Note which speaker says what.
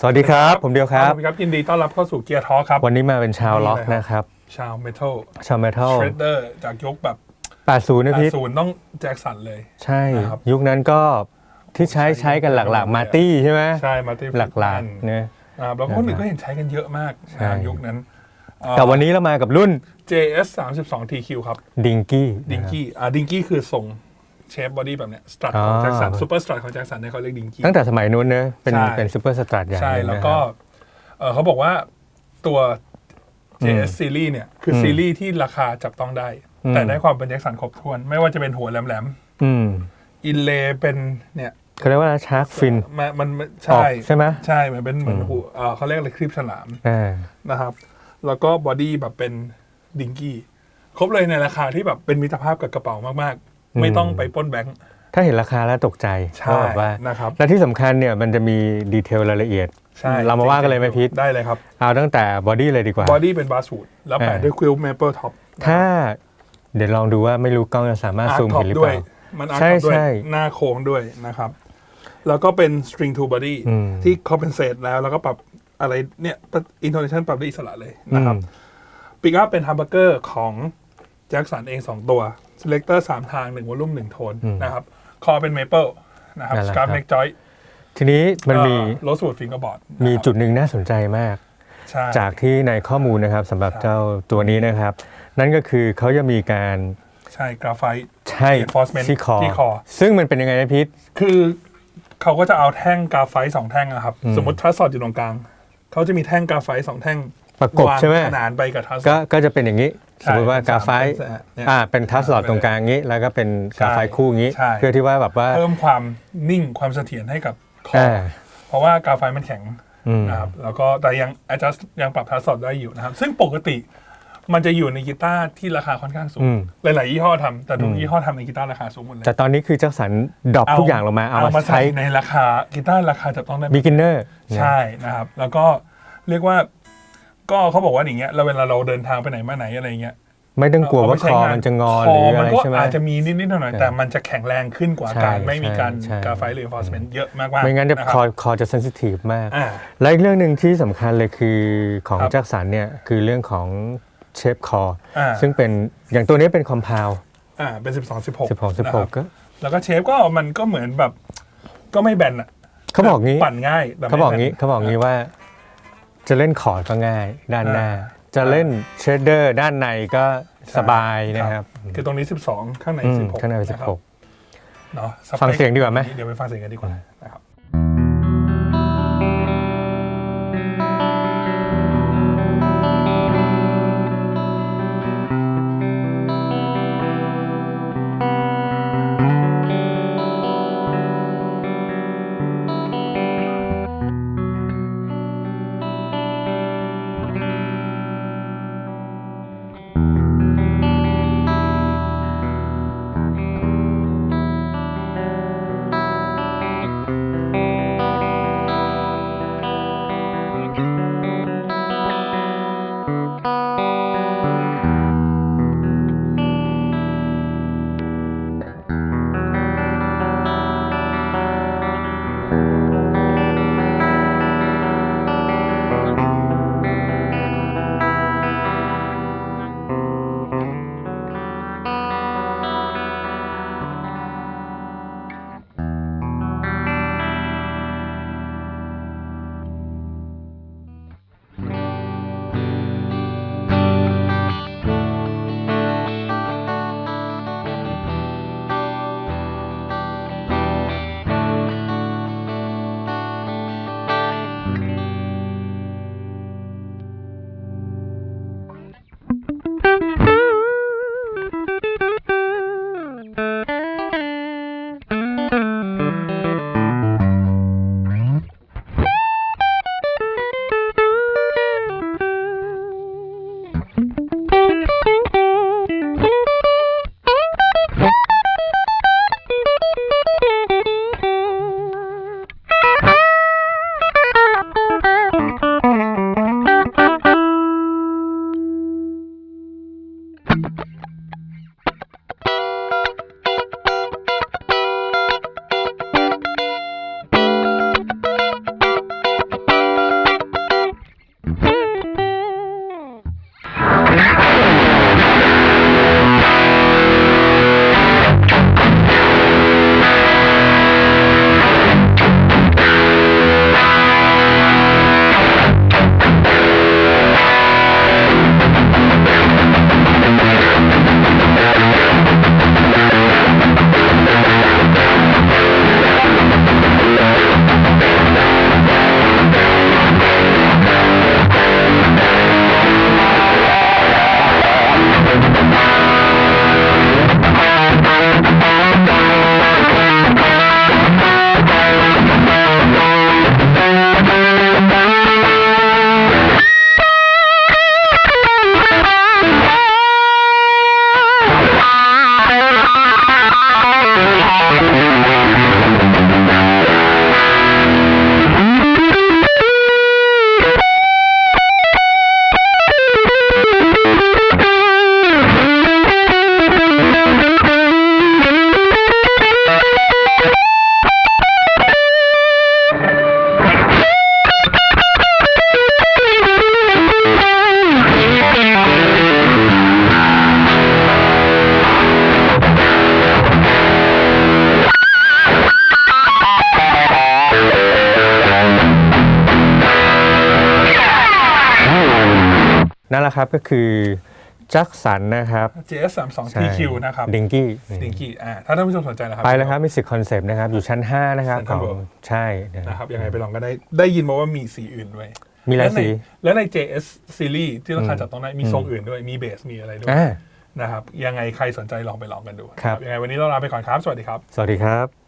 Speaker 1: สวัสดีครับ ผมเดียวครับ
Speaker 2: ครับยินดีต้อนรับเข้าสู่เกียร์ทอครับ
Speaker 1: วันนี้มาเป็นชาวล็อก
Speaker 2: นี่เลยครับ
Speaker 1: นะครับ
Speaker 2: ชาวเมทัล
Speaker 1: ชาวเมทัล
Speaker 2: เทรดเดอร์จากยกแบบ
Speaker 1: 80นะพี่
Speaker 2: ศูนย์ต้องแจ็คสันเลย
Speaker 1: ใช่
Speaker 2: นะครับ
Speaker 1: ยุคนั้นก็ที่ใช้ใช้กันหลักๆ มาตี้ใช่ไหม
Speaker 2: ใช่ มาติ
Speaker 1: หลักๆเนี่ย
Speaker 2: นะครับแล้วก็คนอื่นก็เห็นใช้กันเยอะมาก
Speaker 1: ใช่
Speaker 2: นะครับยุคนั้นเอ่อ
Speaker 1: แต่วันนี้เรามากับรุ่น
Speaker 2: JS 32 TQ ครับ
Speaker 1: ดิงกี้
Speaker 2: ดิงกี้อ่าดิงกี้คือทรง เชฟบอดี้แบบเนี้ยสตรัทของ
Speaker 1: อ๋อ
Speaker 2: แจ็คสันซูเปอร์สตรัทของแจ็คสันเนี่ยเขาเรียกดิงกี้
Speaker 1: ตั้งแต่สมัยนู้นเนอะเป็น
Speaker 2: ใช่
Speaker 1: เป็นซูเปอร์สตรัทใหญ่
Speaker 2: ใช่
Speaker 1: เยนะ
Speaker 2: แล้วก็
Speaker 1: ครับ
Speaker 2: เอ่อเขาบอกว่าตัว JS Series เนี่ย คืออ
Speaker 1: ม
Speaker 2: ซีรีส์ที่ราคาจับต้องได้
Speaker 1: อืม
Speaker 2: แต่ได้ความเป็นแจ็คสันครบถ้วน ไม่ว่าจะเป็นหัวแหลม
Speaker 1: อืม
Speaker 2: ๆอินเลเป็นเนี่ย
Speaker 1: เขาเรียกว่าชาร์กฟิน
Speaker 2: มันมันมัน
Speaker 1: ออ
Speaker 2: ใช่
Speaker 1: กใช่ไหม
Speaker 2: ใช่มันเป็นเหมือน
Speaker 1: อืม
Speaker 2: หัวเอ่อเขาเรียกอะไรคลิปฉลาม
Speaker 1: อ่า
Speaker 2: นะครับ แล้วก็บอดี้แบบเป็นดิงกี้ ครบเลยในราคาที่แบบเป็นมิตรภาพกับกระเป๋ามากๆ ไม่ต้องไปปล้นแบงค์
Speaker 1: ถ้าเห็นราคาแล้วตกใจ
Speaker 2: ใช่
Speaker 1: ว่าแบบว่า
Speaker 2: นะครับ
Speaker 1: และที่สำคัญเนี่ยมันจะมีดีเทลรายละเอียด
Speaker 2: ใช่
Speaker 1: เรามาว่ากันเลยไหมพีท
Speaker 2: ได้เลยครับ
Speaker 1: เอาตั้งแต่บอดี้เลยดีกว่า
Speaker 2: บอดี้เป็นบาสูดแล้วแปะ
Speaker 1: อ่า
Speaker 2: ด้วยควิลเมเปิลท็อป
Speaker 1: ถ้าเดี๋ยวลองดูว่าไม่รู้กล้องจะสามารถซูม
Speaker 2: ท็อ
Speaker 1: เห็นหรือ
Speaker 2: ด้
Speaker 1: เป
Speaker 2: วย
Speaker 1: ล่า
Speaker 2: มันอาร์
Speaker 1: ใช่
Speaker 2: ท็อปด้วย
Speaker 1: ใช่
Speaker 2: หน้าโค้งด้วยนะครับ แล้วก็เป็น string to body
Speaker 1: อืม
Speaker 2: ที่ compensate แล้ว แล้วก็ปรับอะไรเนี่ย intonation ปรับได้อิสระเลยนะครับ
Speaker 1: อืม
Speaker 2: ปิกอัพเป็นฮัมเบอร์เกอร์ของแจ็คสันเอง2ตัว selector 3ทาง1วอลลุ่ม1โทน
Speaker 1: อืม
Speaker 2: นะครับคอเป็นเมเปิลนะครับ
Speaker 1: นั่นแหละ
Speaker 2: สกา
Speaker 1: ครับ
Speaker 2: เน็กจอย
Speaker 1: ทีนี้มันมี
Speaker 2: โรสวูดฟิงเกอร์บอร์ด
Speaker 1: มีจุดหนึ่งน่าสนใจมาก
Speaker 2: ใช่
Speaker 1: จากที่ในข้อมูลนะครับสำหรับ
Speaker 2: ใช่
Speaker 1: เจ้าตัวนี้นะครับ นั่นก็คือเขาจะมีการ
Speaker 2: ใช่กราไฟต์
Speaker 1: ใช่
Speaker 2: Reinforcement
Speaker 1: ที่คอ
Speaker 2: ที่คอ
Speaker 1: ซึ่งมันเป็นยังไงนะพีท
Speaker 2: คือเขาก็จะเอาแท่งกราไฟต์สองแท่งอะครับ
Speaker 1: อืม
Speaker 2: สมมติทัสซอดอยู่ตรงกลางเขาจะมีแท่งกราไฟต์สองแท่ง
Speaker 1: ประกบใช่ไหม
Speaker 2: วางขนานไปกับทัสซอด
Speaker 1: ก็ก็จะเป็นอย่างนี้
Speaker 2: ใช่
Speaker 1: สมมติว่ากราไฟต์
Speaker 2: เป็นสามเนี่ย
Speaker 1: อ่าเป็นทัสหลอดตรงกลางนี้ แล้วก็เป็นกราไฟต์คู่นี้
Speaker 2: ใช่
Speaker 1: เพื่อที่ว่าแบบว่า
Speaker 2: เพิ่มความนิ่งความเสถียรให้กับคออ
Speaker 1: อ่า
Speaker 2: เพราะว่ากราไฟต์มันแข็ง
Speaker 1: อืม
Speaker 2: นะครับแล้วก็แต่ยัง adjust ยังปรับทัสซอดได้อยู่นะครับ ซึ่งปกติมันจะอยู่ในกีตาร์ที่ราคาค่อนข้างสูง
Speaker 1: อืม
Speaker 2: หลาย ๆ ยี่ห้อทำแต่ทุก
Speaker 1: อืม
Speaker 2: ยี่ห้อทำในกีตาร์ราคาสูงหมดเลย
Speaker 1: แต่ตอนนี้คือเจ้าสันดรอปทุกอย่างลงมาเอา
Speaker 2: เอา
Speaker 1: มา
Speaker 2: มา
Speaker 1: ใช้
Speaker 2: ใช้ในราคากีตาร์ราคาจับต้องได้
Speaker 1: beginner
Speaker 2: ใช่นะครับ แล้วก็เรียกว่า ก็เขาบอกว่าอย่างเงี้ยเราเวลาเราเดินทางไปไหนมาไหนอะไรเงี้ย
Speaker 1: ไม่ต้องกลัว
Speaker 2: เอ
Speaker 1: ว่า
Speaker 2: ไป
Speaker 1: ค
Speaker 2: ใช้
Speaker 1: องมันจะงอ
Speaker 2: ค
Speaker 1: หรือ
Speaker 2: มั
Speaker 1: อะไร
Speaker 2: ก็
Speaker 1: ใช่ไหม
Speaker 2: อาจจะมีนิดๆหน่อย
Speaker 1: ใช่
Speaker 2: ๆแต่มันจะแข็งแรงขึ้นกว่า
Speaker 1: ใช่
Speaker 2: การไม่มีการ
Speaker 1: ใช่
Speaker 2: กาไฟหรือ enforcement เยอะมากๆ
Speaker 1: ไม่งั้นจะะค
Speaker 2: รั
Speaker 1: อบคอจะเซนซิทีฟมาก
Speaker 2: อ่า
Speaker 1: และอีกเรื่องหนึ่งที่สำคัญเลยคือของ
Speaker 2: ครับ
Speaker 1: แจ็คสันเนี่ยคือเรื่องของเชฟคอ
Speaker 2: อ่า
Speaker 1: ซึ่งเป็นอย่างตัวนี้เป็นคอมพาว
Speaker 2: อ่าเป็น 12 16
Speaker 1: 16
Speaker 2: นะครับ
Speaker 1: 16ก็
Speaker 2: แล้วก็เชฟก็มันก็เหมือนแบบก็ไม่แบนอะ
Speaker 1: เขาบอกงี้
Speaker 2: ปั่นง่ายแต่ไม่
Speaker 1: เขาบอก
Speaker 2: แน
Speaker 1: งี้เขาบอกงี้ว่า จะเล่นคอร์ดก็ง่ายด้านหน้า จะเล่นเชดเดอร์ด้านในก็สบายนะครับ
Speaker 2: คือตรงนี้ 12 ข้างใน
Speaker 1: อืม
Speaker 2: 16
Speaker 1: ข้างในเป็นะ
Speaker 2: ครับ
Speaker 1: 16
Speaker 2: เนาะปค
Speaker 1: ฟังเสียงดีกว่าไหม
Speaker 2: เดี๋ยวไปฟังเสียงกันดีกว่านะครับ
Speaker 1: นั่นแหละครับก็คือจักสันนะครับ
Speaker 2: JS 3 2 TQ นะครับ
Speaker 1: ดิงกี้
Speaker 2: ดิงกี้อ่าถ้าท่านผู้ชมสนใจนะครับ
Speaker 1: ไปแล้วครับมิสิกคอนเซปต์นะครับ อยู่ชั้น 5 นะครับ
Speaker 2: Central
Speaker 1: ของ
Speaker 2: World
Speaker 1: ใช่นะ
Speaker 2: นะค
Speaker 1: ค
Speaker 2: รั
Speaker 1: รั
Speaker 2: บบยังไงไปลองก็ได้ได้ยินมาว่ามีสีอื่นด้วย
Speaker 1: มีหลาย
Speaker 2: และใน
Speaker 1: สี
Speaker 2: และใน JS Series ที่ราคาจับต้องได้มีทรงอื่นด้วยมีเบสมีอะไรด้วย
Speaker 1: อ่า
Speaker 2: นะครับยังไงใครสนใจลองไปลองกันดู
Speaker 1: ครับ
Speaker 2: ยังไงวันนี้เราลาไปก่อนครับ สวัสดีครับ
Speaker 1: สวัสดีครับ